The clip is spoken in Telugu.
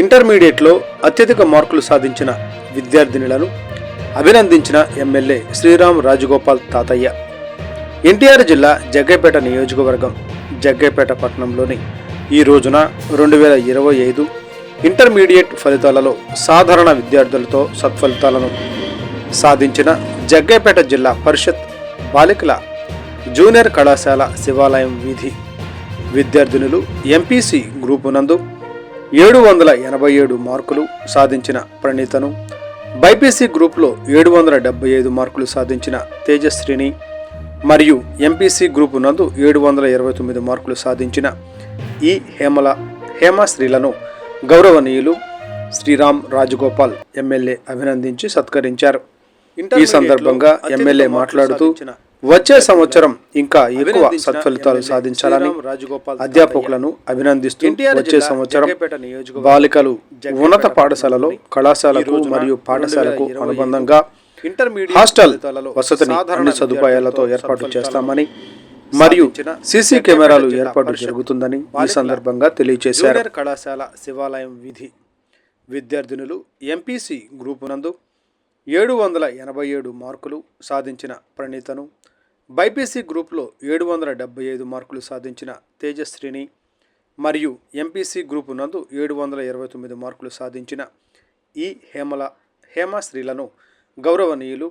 ఇంటర్మీడియట్లో అత్యధిక మార్కులు సాధించిన విద్యార్థినులను అభినందించిన ఎమ్మెల్యే శ్రీరామ్ రాజగోపాల్ తాతయ్య. ఎన్టీఆర్ జిల్లా జగ్గైపేట నియోజకవర్గం జగ్గైపేట పట్టణంలోని ఈ రోజున రెండు వేల ఇరవై ఐదు ఇంటర్మీడియట్ ఫలితాలలో సాధారణ విద్యార్థులతో సత్ఫలితాలను సాధించిన జగ్గైపేట జిల్లా పరిషత్ బాలికల జూనియర్ కళాశాల శివాలయం వీధి విద్యార్థినులు ఎంపీసీ గ్రూపు నందు ఏడు వందల ఎనభై ఏడు మార్కులు సాధించిన ప్రణీతను. బైపీసీ గ్రూప్లో ఏడు వందల డెబ్బై ఐదు మార్కులు సాధించిన తేజశ్రీని మరియు ఎంపీసీ గ్రూపు నందు ఏడు వందల ఇరవై తొమ్మిది మార్కులు సాధించిన ఈ హేమల హేమశ్రీలను గౌరవనీయులు శ్రీరామ్ రాజగోపాల్ ఎమ్మెల్యే అభినందించి సత్కరించారు. ఈ సందర్భంగా ఎమ్మెల్యే మాట్లాడుతూ వచ్చే సంవత్సరం ఇంకా ఎక్కువ సత్ఫలితాలు సాధించాలని అధ్యాపకులను అభినందిస్తూ వచ్చే సంవత్సరం బాలికలు ఉన్నత పాఠశాలలో కళాశాలకు మరియు పాఠశాలకు అనుబంధంగా హాస్టల్ వసతిని అన్ని సదుపాయాలతో ఏర్పాటు చేస్తామని మరియు సీసీ కెమెరాలు ఏర్పాటు జరుగుతుందని ఈ సందర్భంగా తెలియజేశారు. కళాశాల శివాలయం విధి విద్యార్థినులు ఎంపీసీ గ్రూపు నందు ఏడు వందల ఎనభై ఏడు మార్కులు సాధించిన ప్రణీతను. బైపీసీ గ్రూప్లో ఏడు వందల డెబ్బై ఐదు మార్కులు సాధించిన తేజశ్రీని మరియు ఎంపీసీ గ్రూపు నందు ఏడు వందల ఇరవై తొమ్మిది మార్కులు సాధించిన ఈ హేమల హేమశ్రీలను గౌరవనీయులు